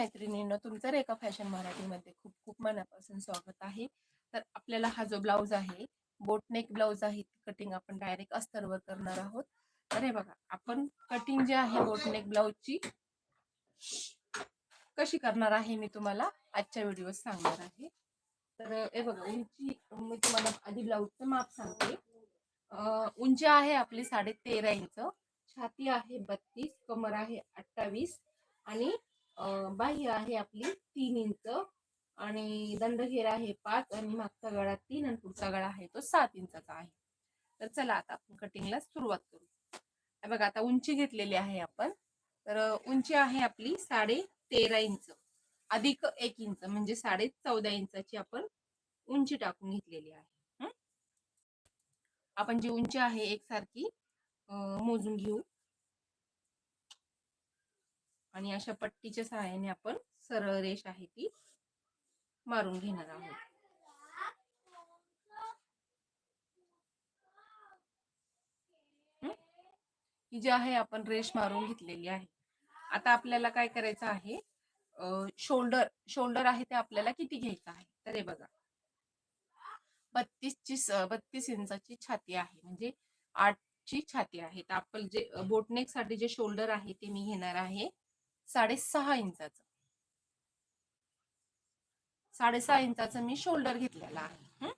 मैत्रिणींनो तुमचं रेखा फॅशन मराठीमध्ये खूप खूप मनापासून स्वागत आहे. तर आपल्याला हा जो ब्लाऊज आहे बोटनेक ब्लाऊज आहे कटिंग आपण डायरेक्ट अस्तरवर करणार आहोत. तर हे बघा आपण कटिंग जी आहे बोटनेक ब्लाऊजची कशी करणार आहे मी तुम्हाला आजच्या व्हिडिओ सांगणार आहे. तर हे बघा उंची मी तुम्हाला आधी ब्लाऊजचं माप सांगते. उंची आहे आपली साडे तेरा इंच छाती आहे बत्तीस कमर आहे अठ्ठावीस आणि बाह्य आहे आपली तीन इंच आणि दंडघेरा आहे पाच आणि मागचा गळा तीन आणि पुढचा गळा आहे तो सात इंचाचा आहे. तर चला आता आपण कटिंगला सुरुवात करू. बघा आता उंची घेतलेली आहे आपण. तर उंची आहे आपली साडे तेरा इंच. अधिक एक इंच म्हणजे साडे चौदा इंचाची आपण उंची टाकून घेतलेली आहे. आपण जी उंची आहे एकसारखी मोजून घेऊ. आणि अशा पट्टीच्या सहाय्याने आपण सरळ रेष आहे ती मारून घेणार आहोत. ही? जी आहे आपण रेष मारून घेतलेली आहे. आता आपल्याला काय करायचं आहे? शोल्डर शोल्डर आहे ते आपल्याला किती घ्यायचं आहे? तर हे बघा. बत्तीसची बत्तीस इंचाची छाती आहे. म्हणजे आठची छाती आहे. तर आपण जे बोटनेकसाठी जे शोल्डर आहे ते मी घेणार आहे. साडेसहा इंचाचं. साडेसहा इंचाचं मी शोल्डर घेतलेला आहे.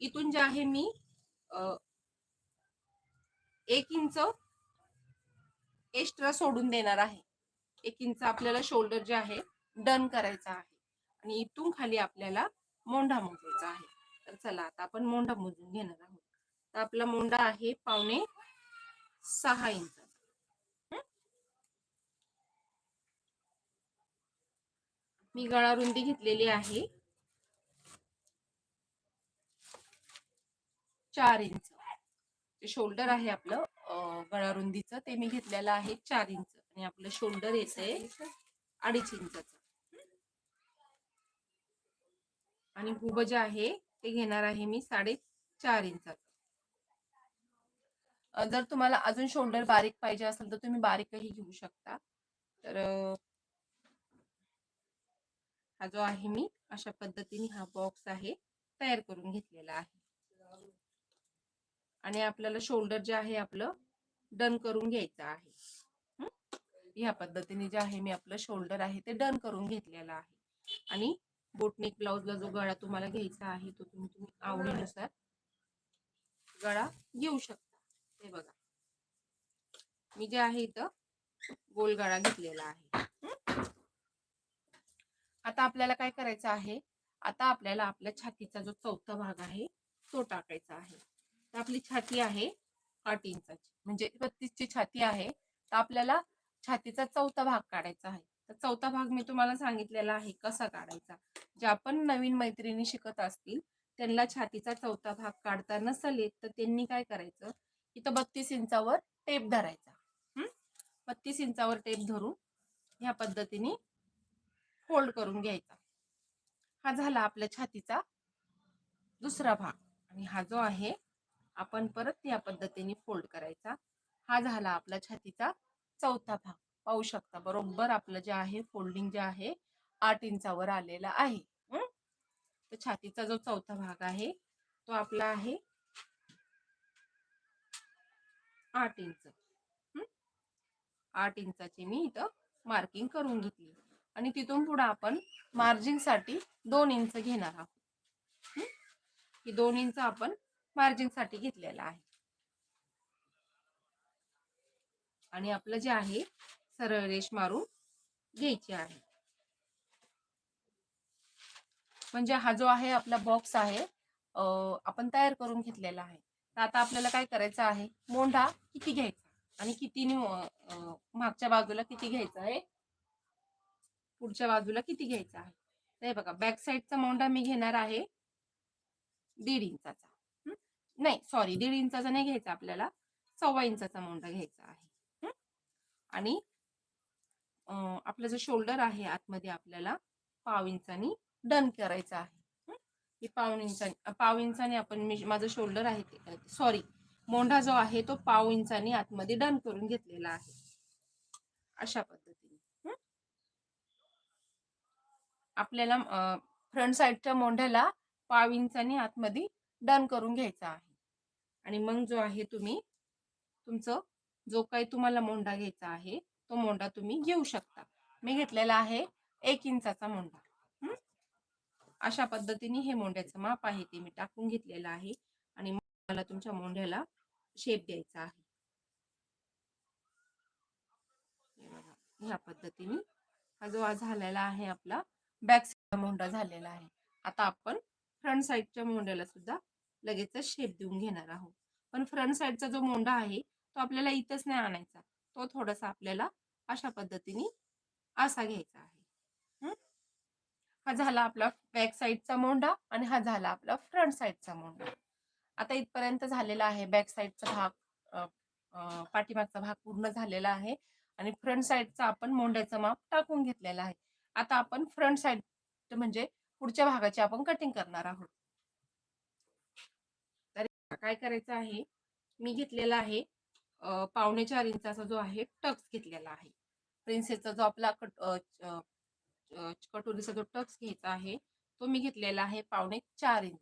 इथून जे आहे मी एक इंच एक्स्ट्रा सोडून देणार आहे. एक इंच आपल्याला शोल्डर जे आहे डन करायचा आहे. आणि इथून खाली आपल्याला मोंढा मोजायचा आहे. तर चला आता आपण मोंढा मोजून घेणार आहोत. तर आपला मोंढा आहे पावणे सहा इंच. मी गळा रुंदी घेतलेली आहे. चार इंच. जे शोल्डर आहे आपलं गळा रुंदीचं ते मी घेतलेलं आहे चार इंच. आणि आपलं शोल्डर येते अडीच इंचाच. आणि हुब जे आहे ते घेणार आहे मी साडे चार इंचाचं जर तुम्हाला अजून शोल्डर बारीक पाहिजे असेल तर तुम्ही बारीकही घेऊ शकता. तर हा जो आहे मी अशा पद्धतीने हा बॉक्स आहे तयार करून घेतलेला आहे. आणि आपल्याला शोल्डर जे आहे आपलं डन करून घ्यायचं आहे. ह्या पद्धतीने जे आहे मी आपलं शोल्डर आहे ते डन करून घेतलेलं आहे. आणि बोटनेक ब्लाउजला जो गळा तुम्हाला घ्यायचा आहे तो तुम्ही तुम्ही आवडीनुसार गळा घेऊ शकता. हे बघा. मी जे आहे इथं गोल गळा घेतलेला आहे. आता आपल्याला काय करायचं आहे? आता आपल्याला आपल्या छातीचा जो चौथा भाग आहे तो टाकायचा आहे. तर आपली छाती आहे आठ इंचाची. म्हणजे बत्तीसची छाती आहे. तर आपल्याला छातीचा चौथा भाग काढायचा आहे. तर चौथा भाग मी तुम्हाला सांगितलेला आहे कसा काढायचा? जे आपण नवीन मैत्रिणी शिकत असतील त्यांना छातीचा चौथा भाग काढता नसेल येत तर त्यांनी काय करायचं? इथं बत्तीस इंचावर टेप धरायचा. बत्तीस इंचावर टेप धरून ह्या पद्धतीने फोल्ड करून घ्यायचा. हा झाला आपल्या छातीचा दुसरा भाग आणि हा जो आहे आपण परत या पद्धतीने फोल्ड करायचा. हा झाला आपला छातीचा चौथा भाग. पाहू शकता बरोबर आपलं जे आहे फोल्डिंग जे आहे आठ इंचावर आलेला आहे. तर छातीचा जो चौथा भाग आहे तो आपला आहे आठ इंच. आठ इंचाची मी इथं मार्किंग करून घेतली. आणि तिथून पुढे आपण मार्जिनसाठी दोन इंच घेणार आहोत. ही? दोन इंच आपण मार्जिनसाठी घेतलेला आहे. आणि आपलं जे आहे सरळ रेष मारून घ्यायची आहे. म्हणजे हा जो आहे आपला बॉक्स आहे आपण तयार करून घेतलेला आहे. तर आता आपल्याला काय करायचं आहे? मोंढा किती घ्यायचा? आणि किती मागच्या बाजूला किती घ्यायचा आहे? पुढच्या बाजूला किती घ्यायचा आहे? तर हे बघा बॅक साईडचा मोंडा मी घेणार आहे दीड इंचाचा. नाही सॉरी दीड इंचाचा नाही घ्यायचा आपल्याला सव्वा इंचाचा मोंडा घ्यायचा आहे. आणि आपला आपलं जो शोल्डर आहे आतमध्ये आपल्याला पाव इंचानी डन करायचा आहे. पाव इंचानी पाव इंचाने आपण मी माझं शोल्डर आहे ते सॉरी मोंढा जो आहे तो पाव इंचानी आतमध्ये डन करून घेतलेला आहे. अशा पद्धतीने हं? आपल्याला फ्रंट साईडच्या मोंढ्याला पाव इंचाने आतमध्ये डन करून घ्यायचा आहे. आणि मग जो आहे तुम्ही तुमचं जो काही तुम्हाला मोंडा घ्यायचा आहे तो मोंडा तुम्ही घेऊ शकता. मी घेतलेला आहे एक इंचाचा मोंडा अशा पद्धतीने हे मोंड्याचं माप आहे ते मी टाकून घेतलेलं आहे आणि मला तुमच्या मोंढ्याला शेप द्यायचा आहे. ह्या पद्धतीने हा जो आज झालेला आहे आपला बॅक साईडचा मोंडा झालेला आहे. आता आपण फ्रंट साईडच्या मोंड्याला सुद्धा लगेच शेप देऊन घेणार आहोत. पण फ्रंट साईडचा जो मोंडा आहे तो आपल्याला इथंच नाही आणायचा. तो थोडासा आपल्याला अशा पद्धतीने असा घ्यायचा आहे. हा? झाला आपला बॅक साईडचा मोंडा आणि हा झाला आपला फ्रंट साईडचा मोंडा आता इथपर्यंत झालेला आहे बॅक साईडचा भाग पाठीमागचा भाग पूर्ण झालेला आहे आणि फ्रंट साईडचा आपण मोंढ्याचं माप टाकून घेतलेला आहे. आता आपण फ्रंट साइड म्हणजे पुढच्या भागाची आपण कटिंग करणार आहोत. तर काय करायचं आहे? मी घेतलेला आहे पावणे चार इंचाचा जो आहे टक्स घेतलेला आहे. प्रिन्सेसचा जो आपला कट कटोरीचा जो टक्स घ्यायचा आहे तो मी घेतलेला आहे पावणे चार इंच.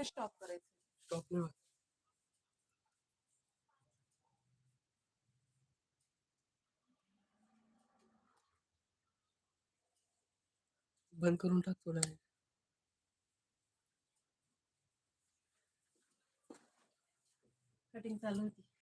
फक्त स्टॉप करायचं स्टॉप नाही होत. बंद करून टाक थोडा वेळ. कटिंग चालू होती